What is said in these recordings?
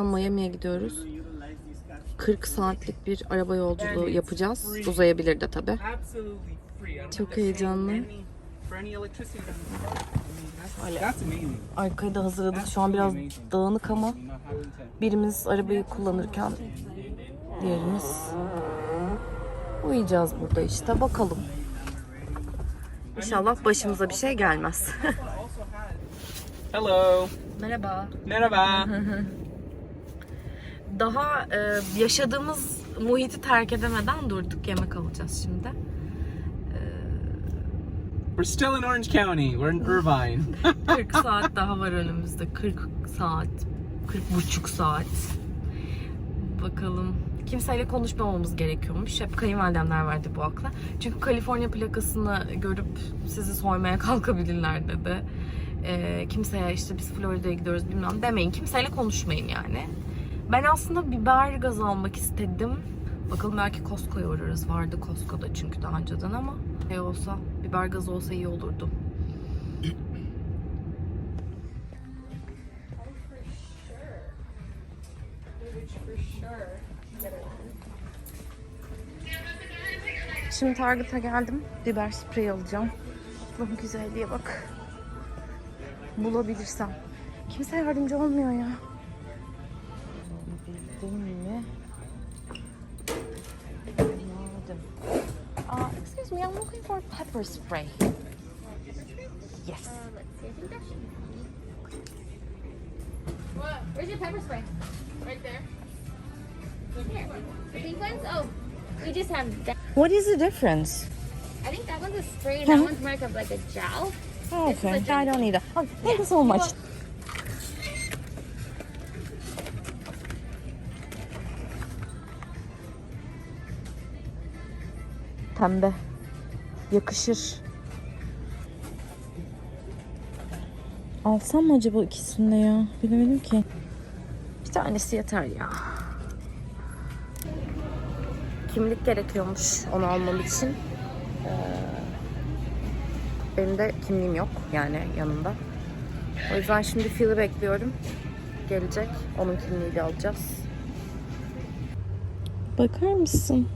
an Miami'ye gidiyoruz. 40 saatlik bir araba yolculuğu yapacağız. Uzayabilir de tabii. Absolutely free. I don't Çok heyecanlı. amazing. Arkayı da hazırladık. Şu an biraz dağınık ama birimiz arabayı kullanırken diğerimiz uyuyacağız burada işte. Bakalım. İnşallah başımıza bir şey gelmez. Hello. Merhaba. Merhaba. Daha e, yaşadığımız muhiti terk edemeden durduk. Yemek alacağız şimdi. We're still in Orange County. We're in Irvine. 40 saat daha var önümüzde. 40 saat, 40 buçuk saat. Bakalım. Kimseyle konuşmamamız gerekiyormuş. Hep kayınvalidemler verdi bu akla. Çünkü Kaliforniya plakasını görüp sizi soymaya kalkabilirler dedi. Ee, kimseye işte biz Florida'ya gidiyoruz bilmem demeyin. Kimseyle konuşmayın yani. Ben aslında biber gaz almak istedim. Bakalım belki Costco'ya uğrarız. Vardı Costco'da çünkü daha önceden ama şey olsa, biber gazı olsa iyi olurdu. Şimdi Target'a geldim. Biber spreyi alacağım. Allah'ım güzelliğe bak. Bulabilirsem. Kimse yardımcı olmuyor ya. Excuse me, I'm looking for pepper spray. Yes. Uh, what? Where's your pepper spray? Right there. Here. The pink ones? Oh, we just have that. What is the difference? I think that one's a spray and that one's more like a, like a gel. Oh, okay, I don't need that. Oh, thank you so much. Pembe. Yakışır. Alsam mı acaba ikisini de ya? Bilemedim ki. Bir tanesi yeter ya. Kimlik gerekiyormuş onu almam için. Benim de kimliğim yok yani yanımda. O yüzden şimdi Phil'i bekliyorum. Gelecek. Onun kimliğiyle alacağız. Bakar mısın?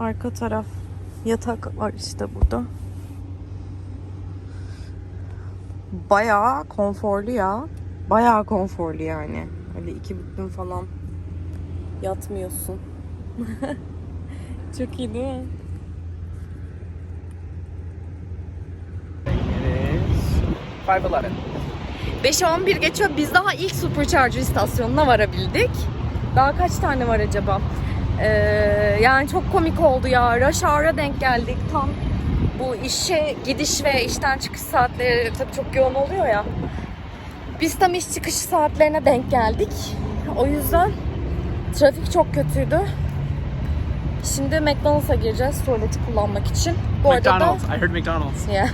Arka taraf yatak var işte burada. Bayağı konforlu ya. Bayağı konforlu yani. Öyle iki büklüm falan yatmıyorsun. Çok iyi değil mi? is 511. 5'e 11 geçiyor. Biz daha ilk Supercharger istasyonuna varabildik. Daha kaç tane var acaba? Ee, yani çok komik oldu ya. Hour'a denk geldik. Tam bu işe gidiş ve işten çıkış saatleri tabii çok yoğun oluyor ya. Biz tam iş çıkış saatlerine denk geldik. O yüzden trafik çok kötüydü. Şimdi McDonald's'a gireceğiz tuvaleti kullanmak için. Bu arada da McDonald's. I heard McDonald's. ya.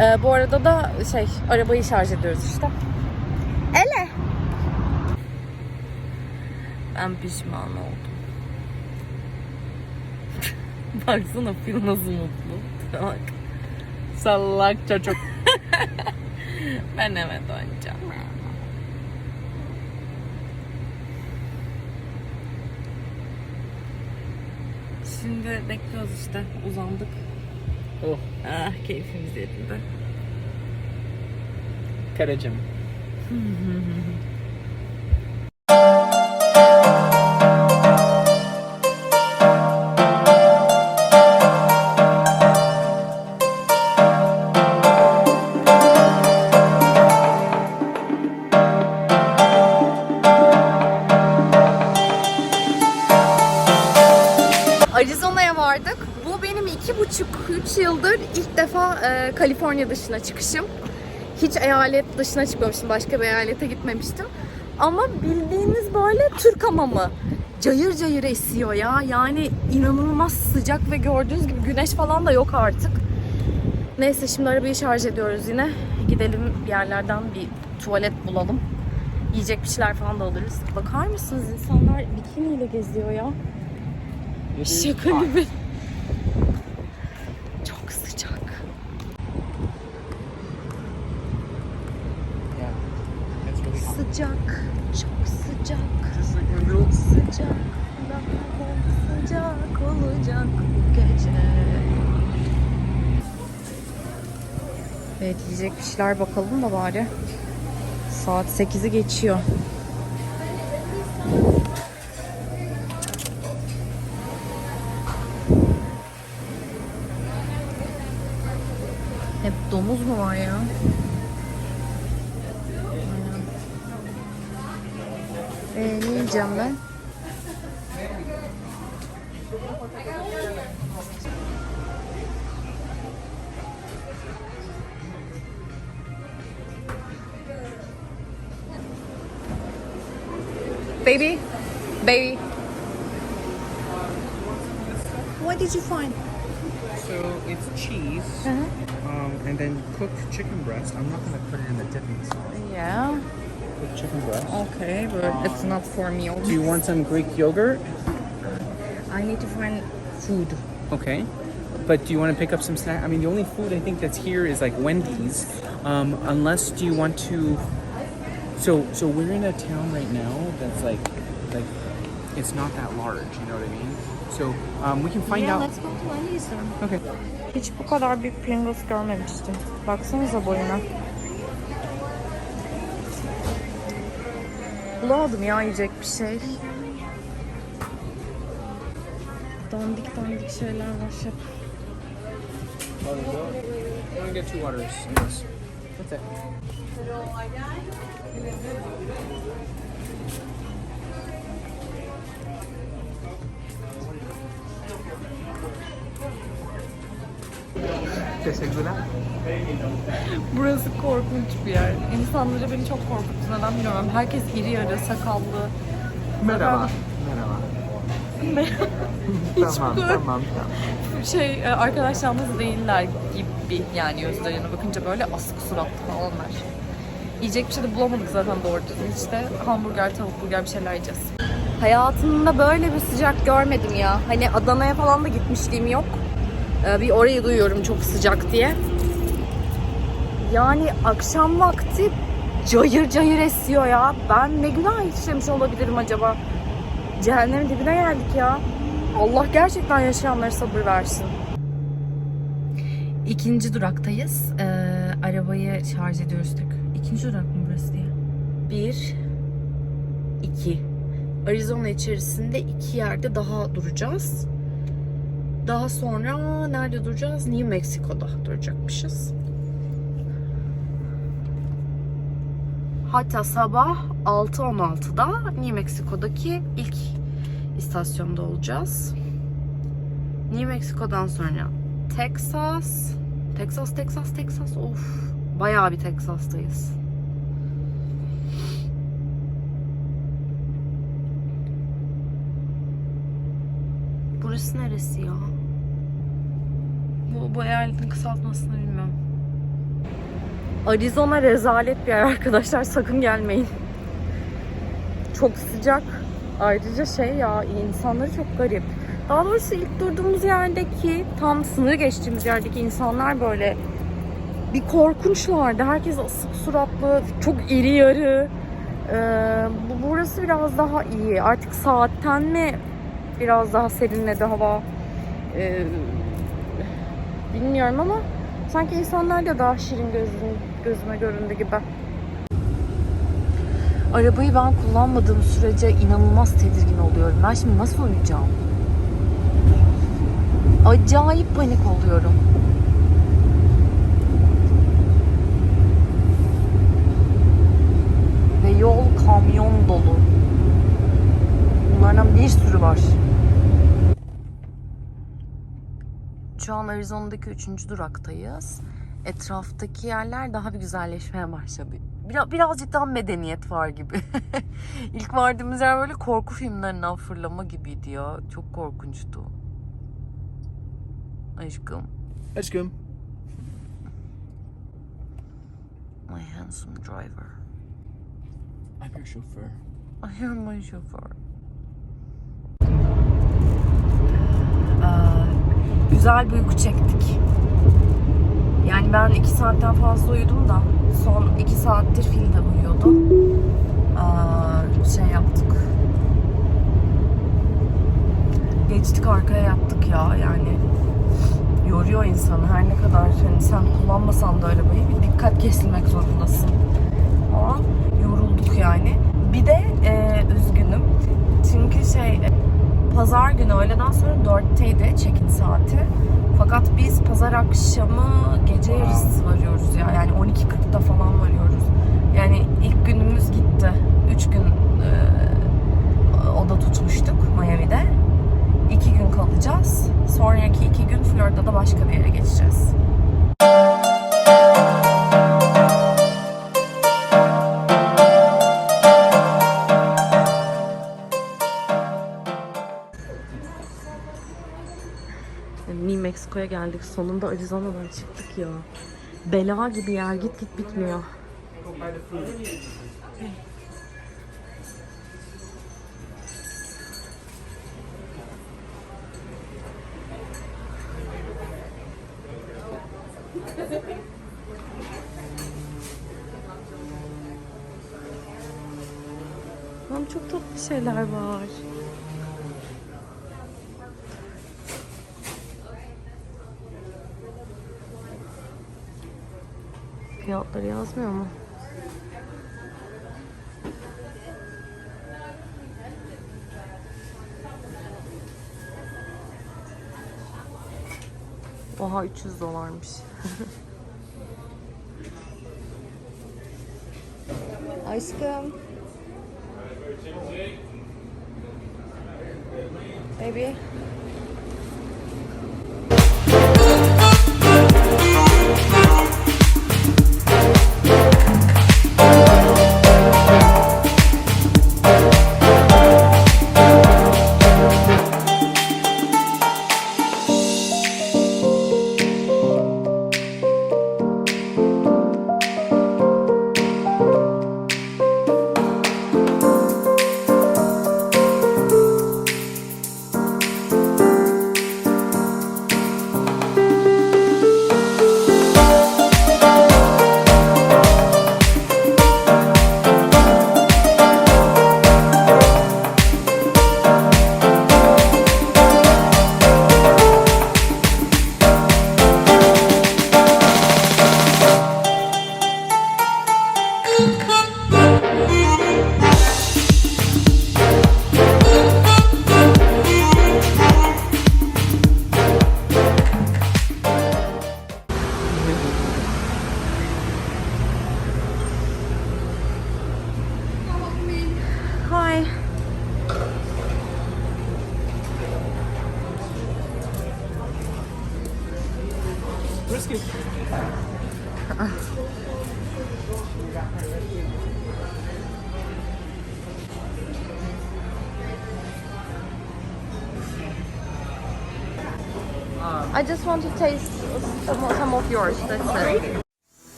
Ee, bu arada da şey arabayı şarj ediyoruz işte. Ele. Ben pişman oldum. Baksana Phil nasıl mutlu. Bak. Salak çocuk. Ben eve döneceğim. Şimdi bekliyoruz işte. Uzandık. Oh, Ah keyfimiz yerinde. karıcığım. yıldır ilk defa e, Kaliforniya dışına çıkışım. Hiç eyalet dışına çıkmamıştım. Başka bir eyalete gitmemiştim. Ama bildiğiniz böyle Türk hamamı. Cayır cayır esiyor ya. Yani inanılmaz sıcak ve gördüğünüz gibi güneş falan da yok artık. Neyse şimdi arabayı şarj ediyoruz yine. Gidelim bir yerlerden bir tuvalet bulalım. Yiyecek bir şeyler falan da alırız. Bakar mısınız insanlar bikiniyle geziyor ya. Şaka gibi. Çok sıcak. Yeah, it's really hot. Sıcak. sıcak, çok sıcak, sıcak, daha sıcak olacak bu gece. Evet şeyler bakalım da bari. Saat 8'i geçiyor. Hep domuz mu var ya? Ee, ne yiyeceğim ben? Chicken breast. I'm not gonna put it in the dipping sauce. Yeah. Cooked chicken breast. Okay, but it's not for me. Do you want some Greek yogurt? I need to find food. Okay. But do you want to pick up some snack? I mean, the only food I think that's here is like Wendy's. Um, unless do you want to? So so we're in a town right now that's like like it's not that large. You know what I mean? So um, we can find yeah, out. let's go to. Okay. Hiç bu kadar büyük Pringles görmemiştim. Baksanıza boyuna. Bulamadım ya yiyecek bir şey. Dandik dandik şeyler var. I'm gonna get two waters. Yes. That's it. Teşekkürler. Burası korkunç bir yer. İnsanları beni çok korkuttu. Neden bilmiyorum. Herkes iri yarı, sakallı. Merhaba. Merhaba. tamam, böyle- tamam, tamam. Şey e, arkadaşlarımız değiller gibi yani gözlerine bakınca böyle asık suratlı falanlar. Yiyecek bir şey de bulamadık zaten doğru düzgün. İşte hamburger, tavuk burger bir şeyler yiyeceğiz. Hayatımda böyle bir sıcak görmedim ya. Hani Adana'ya falan da gitmişliğim yok. Ee, bir orayı duyuyorum çok sıcak diye. Yani akşam vakti cayır cayır esiyor ya. Ben ne günah işlemiş olabilirim acaba? Cehennemin dibine geldik ya. Allah gerçekten yaşayanlara sabır versin. İkinci duraktayız. Ee, arabayı şarj ediyoruz tek. İkinci durak mı burası diye? Bir, iki. Arizona içerisinde iki yerde daha duracağız. Daha sonra nerede duracağız? New Mexico'da duracakmışız. Hatta sabah 6.16'da New Mexico'daki ilk istasyonda olacağız. New Mexico'dan sonra Texas. Texas, Texas, Texas. Of. Bayağı bir Texas'tayız. Burası neresi ya? Bu, bu eyaletin kısaltmasını bilmiyorum. Arizona rezalet bir yer arkadaşlar. Sakın gelmeyin. Çok sıcak. Ayrıca şey ya insanları çok garip. Daha doğrusu ilk durduğumuz yerdeki tam sınır geçtiğimiz yerdeki insanlar böyle bir korkunçlardı. Herkes asık suratlı, çok iri yarı. Ee, bu burası biraz daha iyi. Artık saatten mi biraz daha serinledi hava? Ee, bilmiyorum ama sanki insanlar da daha şirin gözüm, gözüme göründü gibi. Arabayı ben kullanmadığım sürece inanılmaz tedirgin oluyorum. Ben şimdi nasıl uyuyacağım? Acayip panik oluyorum. Ve yol kamyon dolu. Bunlardan bir sürü var. Şu an Arizona'daki üçüncü duraktayız. Etraftaki yerler daha bir güzelleşmeye başladı. Biraz, birazcık daha medeniyet var gibi. İlk vardığımız yer böyle korku filmlerinden fırlama gibiydi ya. Çok korkunçtu. Aşkım. Aşkım. My handsome driver. I'm your chauffeur. I am my chauffeur. Aa, güzel bir uyku çektik. Yani ben iki saatten fazla uyudum da son iki saattir fil de uyuyordu. Şey yaptık. Geçtik arkaya yattık ya yani yoruyor insanı her ne kadar yani sen kullanmasan da arabayı bir dikkat kesilmek zorundasın. Ama yorulduk yani. Bir de e, üzgünüm. Çünkü şey pazar günü öğleden sonra 4'teydi check-in saati. Fakat biz pazar akşamı gece yarısı varıyoruz ya. Yani 12.40'da falan varıyoruz. Yani ilk günümüz gitti. 3 gün e, oda tutmuştuk Miami'de. 2 gün kalacağız. Sonraki 2 gün Florida'da başka bir yere geçeceğiz. Mexico'ya geldik. Sonunda Arizona'dan çıktık ya. Bela gibi yer git git bitmiyor. Lan çok tatlı şeyler var. Fiyatları yazmıyor mu? Oha 300 dolarmış. Aşkım. Baby.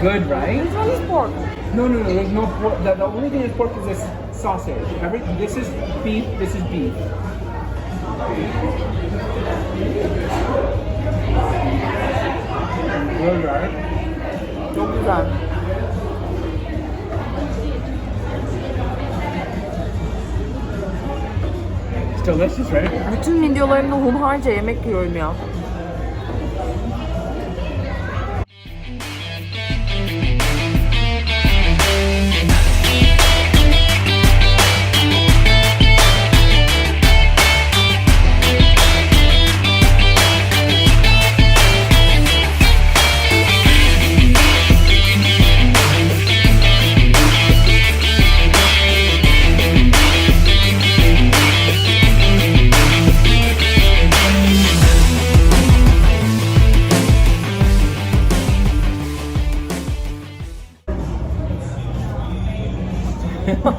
Good, right? This one is pork. No, no, no. There's no pork. The, the only thing that's pork is this sausage. Every this is beef. This is beef. Good, right? It's delicious, right? Bütün videolarımda hunharca yemek yiyorum ya. Don't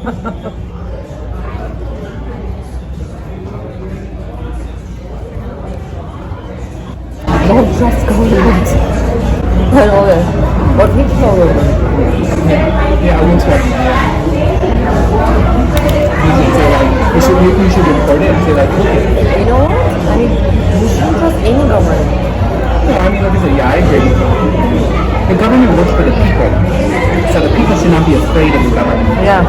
just go it. I know that. But which color? Yeah, yeah I won't sweat. You should say like you should you, you record it and say like it. You know what? I mean, you shouldn't trust any government. Yeah, I mean, like I said, yeah, I agree. The government works for the people, so the people should not be afraid of the government. Yeah.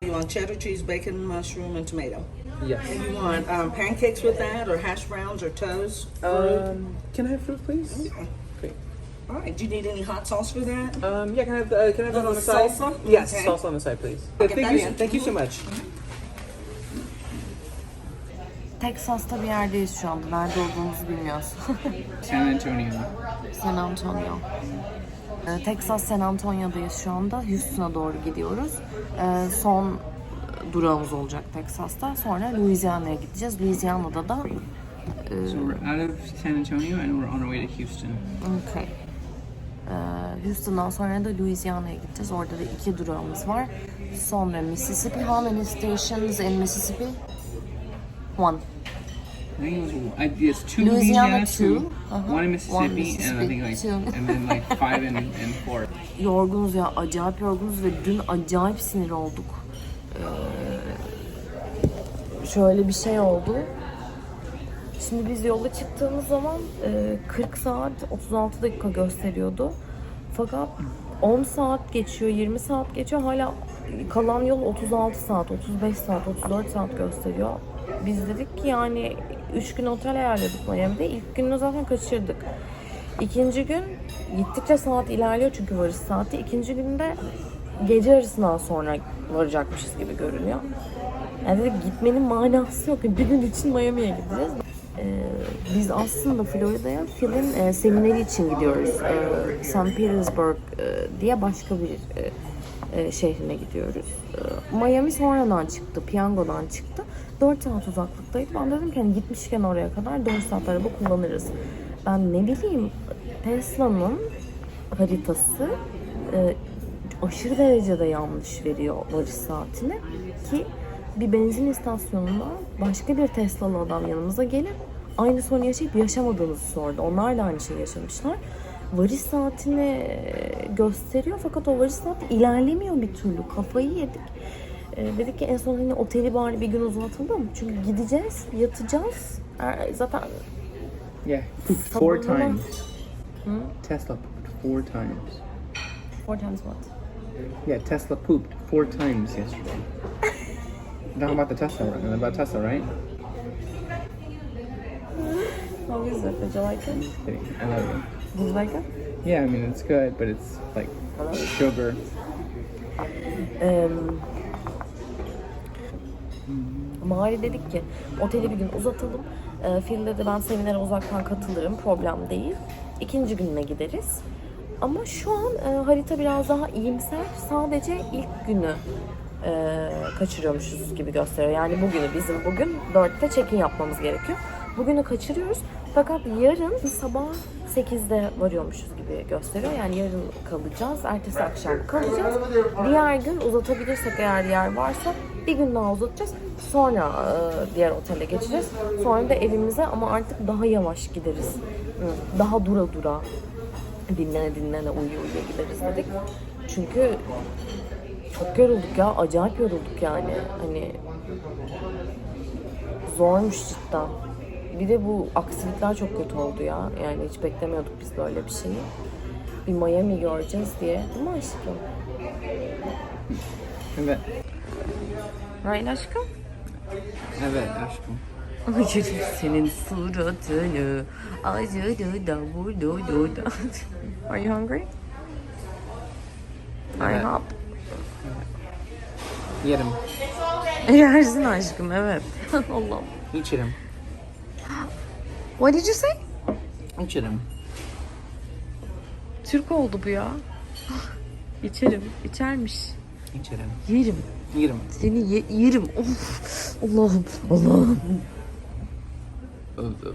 You want cheddar cheese, bacon, mushroom, and tomato. Yes. And you want um, pancakes with that, or hash browns, or toast? Um, can I have fruit, please? Great. All right. Do you need any hot sauce for that? Um, yeah, can I have uh, can I have that on the side? salsa? Yes, Okay. salsa on the side, please. get thank that you, in. thank you so much. Texas'ta bir yerdeyiz şu anda. Nerede olduğumuzu bilmiyoruz. San Antonio. San Antonio. Ee, Texas San Antonio'dayız şu anda. Houston'a doğru gidiyoruz. Ee, son durağımız olacak Texas'ta. Sonra Louisiana'ya gideceğiz. Louisiana'da da So we're out of San Antonio and we're on our way to Houston. Okay. Ee, Houston'dan sonra da Louisiana'ya gideceğiz. Orada da iki durağımız var. Sonra Mississippi. How many stations in Mississippi? One. I think it was I, it's two Louisiana, Louisiana, two. two, Uh-huh. one in Mississippi, One and I think like Mississippi, two. and then like five in, in Florida. Yorgunuz ya. Acayip yorgunuz ve dün acayip sinir olduk. Ee, şöyle bir şey oldu. Şimdi biz yola çıktığımız zaman e, 40 saat 36 dakika gösteriyordu. Fakat 10 saat geçiyor, 20 saat geçiyor. Hala kalan yol 36 saat, 35 saat, 34 saat gösteriyor. Biz dedik ki yani 3 gün otel ayarladık Miami'de. İlk gününü zaten kaçırdık. İkinci gün gittikçe saat ilerliyor çünkü varış saati. İkinci günde gece yarısından sonra varacakmışız gibi görünüyor. Yani dedik gitmenin manası yok. Bir gün için Miami'ye gideceğiz. Biz aslında Florida'ya Phil'in e, semineri için gidiyoruz. Ee, St. Petersburg e, diye başka bir e, e, şehrine gidiyoruz. Ee, Miami sonradan çıktı, piyangodan çıktı. 4 saat uzaklıktaydı. Ben dedim ki hani gitmişken oraya kadar 4 saat araba kullanırız. Ben ne bileyim Tesla'nın haritası e, aşırı derecede yanlış veriyor varış saatini ki bir benzin istasyonunda başka bir Tesla'lı adam yanımıza gelip aynı sorunu yaşayıp yaşamadığımızı sordu. Onlar da aynı şeyi yaşamışlar. Varış saatini gösteriyor fakat o varış saati ilerlemiyor bir türlü. Kafayı yedik. E, dedik ki en son hani oteli bari bir gün uzatalım. Çünkü gideceğiz, yatacağız. E, zaten Yeah, pooped four times. Tesla pooped four times. four times what? Yeah, Tesla pooped four times yesterday. Talking about the Tesla, right? about Tesla, right? How is it? Did you like it? Kidding. I love you. Did you like it? Yeah, I mean it's good, but it's like sugar. Eee Mari dedik ki oteli bir gün uzatalım. Ee, Phil dedi ben seminere uzaktan katılırım problem değil. İkinci gününe gideriz. Ama şu an e, harita biraz daha iyimser. Sadece ilk günü e, kaçırıyormuşuz gibi gösteriyor. Yani bugünü bizim bugün 4'te check-in yapmamız gerekiyor. Bugünü kaçırıyoruz. Fakat yarın sabah 8'de varıyormuşuz gibi gösteriyor. Yani yarın kalacağız. Ertesi akşam kalacağız. Diğer gün uzatabilirsek eğer yer varsa bir gün daha uzatacağız. Sonra e, diğer otele geçeceğiz. Sonra da evimize ama artık daha yavaş gideriz. Daha dura dura dinlene dinlene uyuya uyuya gideriz dedik. Çünkü çok yorulduk ya. Acayip yorulduk yani. Hani zormuş cidden. Bir de bu aksilikler çok kötü oldu ya. Yani hiç beklemiyorduk biz böyle bir şeyi. Bir Miami göreceğiz diye. Değil mi aşkım? Evet. Ryan aşkım? Evet aşkım. Acıdı senin suratını. Acıdı da vurdu da. Are you hungry? Are you hop? Yerim. Yersin aşkım evet. Allah'ım. İçerim. What did you say? İçerim. Türk oldu bu ya. İçerim. İçermiş. İçerim. Yerim. Yerim. Seni ye- yerim. Of. Allah'ım. Allah'ım. Öldü.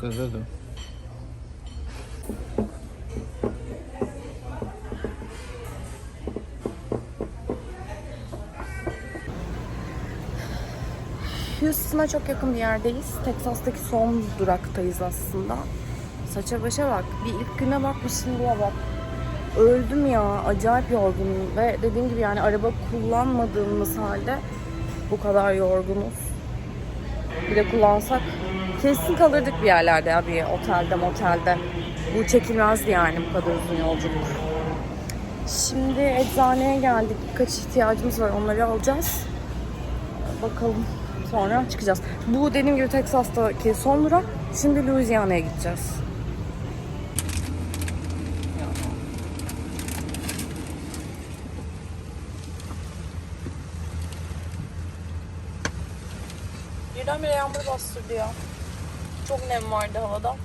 Gözüldü. Houston'a çok yakın bir yerdeyiz. Texas'taki son duraktayız aslında. Saça başa bak. Bir ilk güne bak bir şimdiye bak. Öldüm ya. Acayip yorgunum. Ve dediğim gibi yani araba kullanmadığımız halde bu kadar yorgunuz. Bir de kullansak kesin kalırdık bir yerlerde ya bir otelde motelde. Bu çekilmezdi yani bu kadar uzun yolculuk. Şimdi eczaneye geldik. Birkaç ihtiyacımız var. Onları alacağız. Bakalım. Sonra çıkacağız. Bu dediğim gibi Texas'taki son durak. Şimdi Louisiana'ya gideceğiz. Birdenbire yağmur bastırdı ya. Çok nem vardı havada.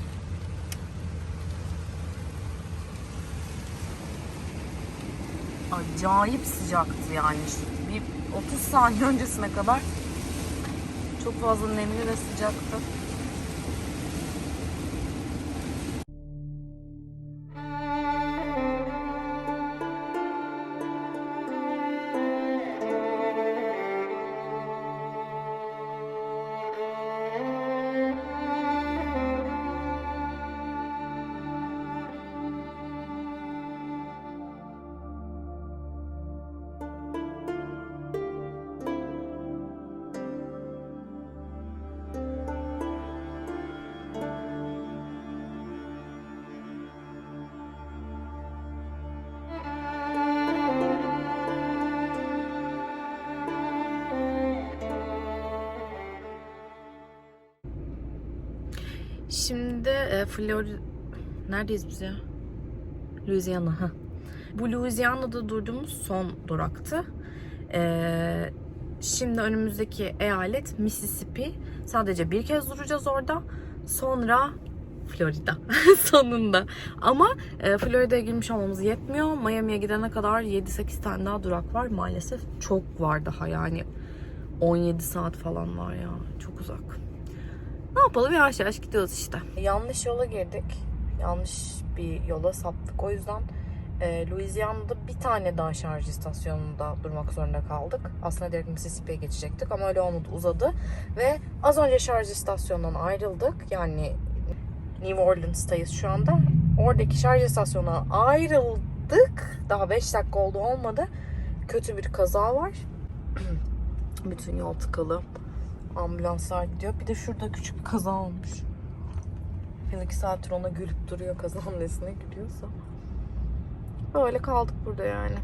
Acayip sıcaktı yani. Bir 30 saniye öncesine kadar çok fazla nemli ve sıcaktı. Florida... Neredeyiz biz ya? Louisiana. Ha. Bu Louisiana'da durduğumuz son duraktı. Ee, şimdi önümüzdeki eyalet Mississippi. Sadece bir kez duracağız orada. Sonra Florida sonunda. Ama e, Florida'ya girmiş olmamız yetmiyor. Miami'ye gidene kadar 7-8 tane daha durak var. Maalesef çok var daha yani. 17 saat falan var ya. Çok uzak. Ne yapalım yavaş yavaş gidiyoruz işte. Yanlış yola girdik. Yanlış bir yola saptık. O yüzden e, Louisiana'da bir tane daha şarj istasyonunda durmak zorunda kaldık. Aslında direkt Mississippi'ye geçecektik ama öyle olmadı uzadı. Ve az önce şarj istasyonundan ayrıldık. Yani New Orleans'tayız şu anda. Oradaki şarj istasyonuna ayrıldık. Daha 5 dakika oldu olmadı. Kötü bir kaza var. Bütün yol tıkalı. Ambulanslar gidiyor. Bir de şurada küçük bir kaza olmuş. Bir iki saattir ona gülüp duruyor kazanın nesine gülüyorsa. Böyle kaldık burada yani.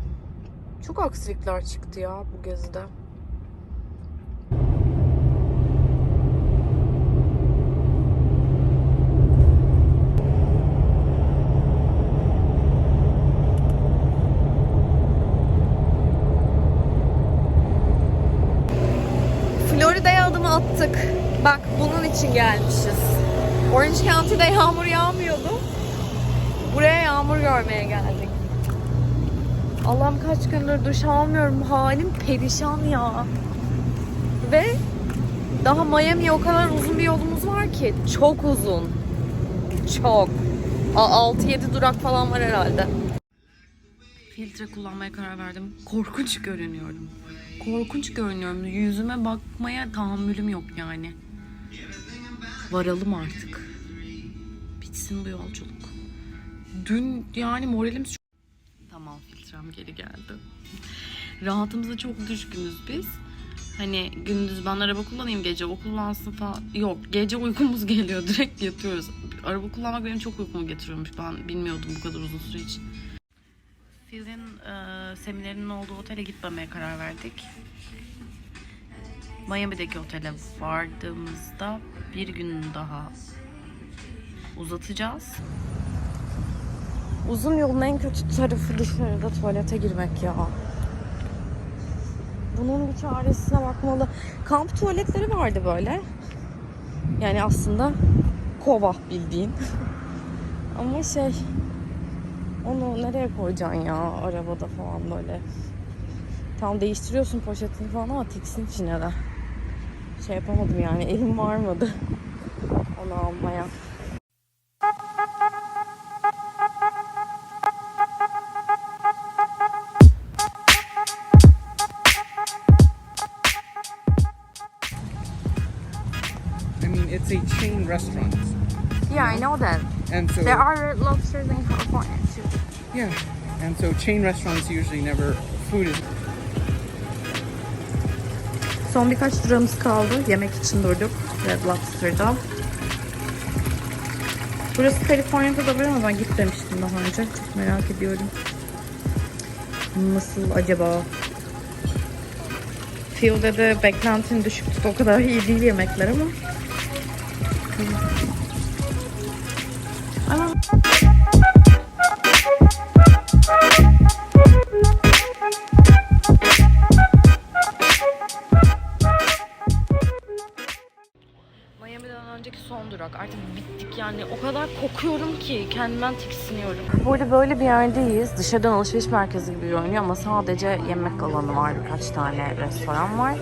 Çok aksilikler çıktı ya bu gezide. Florida'ya adımı attık. Bak bunun için gelmişiz. Orange County'de yağmur yağmıyordu. Buraya yağmur görmeye geldik. Allah'ım kaç gündür duş almıyorum. Halim perişan ya. Ve daha Miami'ye o kadar uzun bir yolumuz var ki. Çok uzun. Çok. A- 6-7 durak falan var herhalde. Filtre kullanmaya karar verdim. Korkunç görünüyorum. Korkunç görünüyorum. Yüzüme bakmaya tahammülüm yok yani. Varalım artık. Bitsin bu yolculuk. Dün yani moralimiz çok... Tamam filtrem geri geldi. Rahatımıza çok düşkünüz biz. Hani gündüz ben araba kullanayım gece o kullansın falan. Yok gece uykumuz geliyor direkt yatıyoruz. Araba kullanmak benim çok uykumu getiriyormuş. Ben bilmiyordum bu kadar uzun süre için. Phil'in e, seminerinin olduğu otele gitmemeye karar verdik. Miami'deki otele vardığımızda bir gün daha uzatacağız. Uzun yolun en kötü tarafı dışarıda tuvalete girmek ya. Bunun bir çaresine bakmalı. Kamp tuvaletleri vardı böyle. Yani aslında kova bildiğin. Ama şey onu nereye koyacaksın ya arabada falan böyle. Tam değiştiriyorsun poşetini falan ama tiksin içine de. Şey yapamadım yani elim varmadı onu almaya. mean, it's a chain restaurant. Yeah, I know that. And so, There are red lobsters in California too. yeah. And so chain restaurants usually never, food is Son birkaç durağımız kaldı. Yemek için durduk. Red Lobster'da. Burası Kaliforniya'da da var ama ben gitmemiştim daha önce. Çok merak ediyorum. Nasıl acaba? Field'de de beklentin düşük tut. O kadar iyi değil yemekler. Ama kokuyorum ki kendimden tiksiniyorum. Burada böyle bir yerdeyiz. Dışarıdan alışveriş merkezi gibi görünüyor ama sadece yemek alanı var. Birkaç tane restoran var.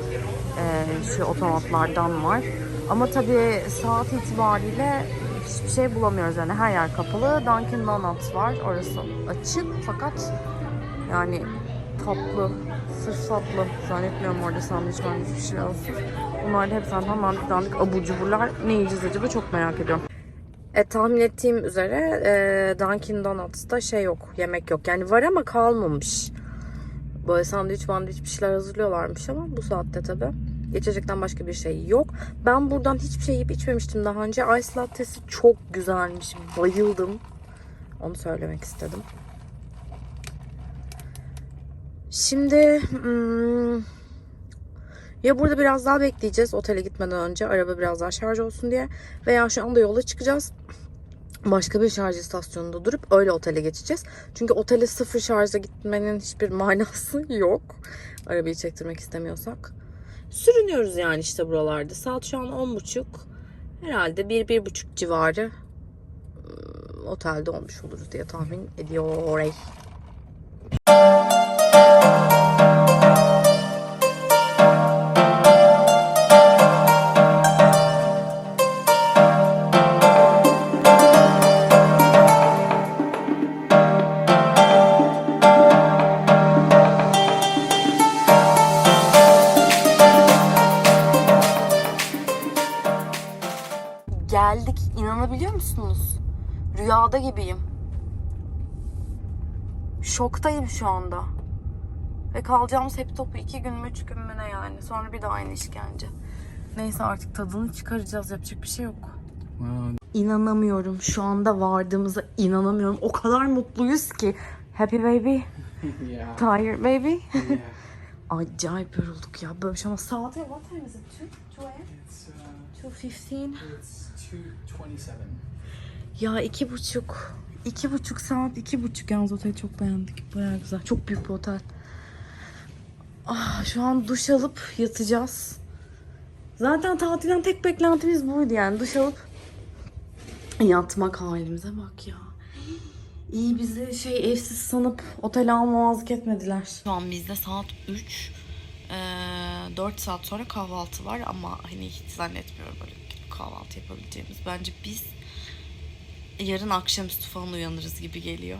Ee, şu otomatlardan var. Ama tabii saat itibariyle hiçbir şey bulamıyoruz yani her yer kapalı. Dunkin Donuts var. Orası açık fakat yani tatlı, sırf tatlı. Zannetmiyorum orada sandviç varmış bir şey olsun. Bunlar da hep zaten dandik dandik abur cuburlar. Ne yiyeceğiz acaba çok merak ediyorum. E, tahmin ettiğim üzere e, Dunkin Donuts'ta şey yok, yemek yok. Yani var ama kalmamış. Böyle sandviç mandviç bir şeyler hazırlıyorlarmış ama bu saatte tabi. İçecekten başka bir şey yok. Ben buradan hiçbir şey yiyip içmemiştim daha önce. Ice latte'si çok güzelmiş. Bayıldım. Onu söylemek istedim. Şimdi hmm, ya burada biraz daha bekleyeceğiz otele gitmeden önce araba biraz daha şarj olsun diye veya şu anda yola çıkacağız. Başka bir şarj istasyonunda durup öyle otele geçeceğiz. Çünkü otele sıfır şarjla gitmenin hiçbir manası yok. Arabayı çektirmek istemiyorsak. Sürünüyoruz yani işte buralarda. Saat şu an 10.30. Herhalde 1-1.30 civarı ıı, otelde olmuş oluruz diye tahmin ediyorum. Geldik. İnanabiliyor musunuz? Rüyada gibiyim. Şoktayım şu anda. Ve kalacağımız hep topu iki gün mü üç gün mü ne yani. Sonra bir de aynı işkence. Neyse artık tadını çıkaracağız. Yapacak bir şey yok. İnanamıyorum. Şu anda vardığımıza inanamıyorum. O kadar mutluyuz ki. Happy baby. yeah. Tired baby. yeah. Acayip yorulduk ya. Böyle bir şey ama saate what time is it? 2? 2 a.m.? It's uh, 2.15. it's. Ya iki buçuk. iki buçuk saat, iki buçuk yalnız oteli çok beğendik. Bayağı güzel. Çok büyük bir otel. Ah, şu an duş alıp yatacağız. Zaten tatilden tek beklentimiz buydu yani. Duş alıp yatmak halimize bak ya. İyi bizi şey evsiz sanıp otel almamazlık etmediler. Şu an bizde saat 3. Ee, 4 saat sonra kahvaltı var ama hani hiç zannetmiyorum böyle kahvaltı yapabileceğimiz. Bence biz yarın akşamüstü falan uyanırız gibi geliyor.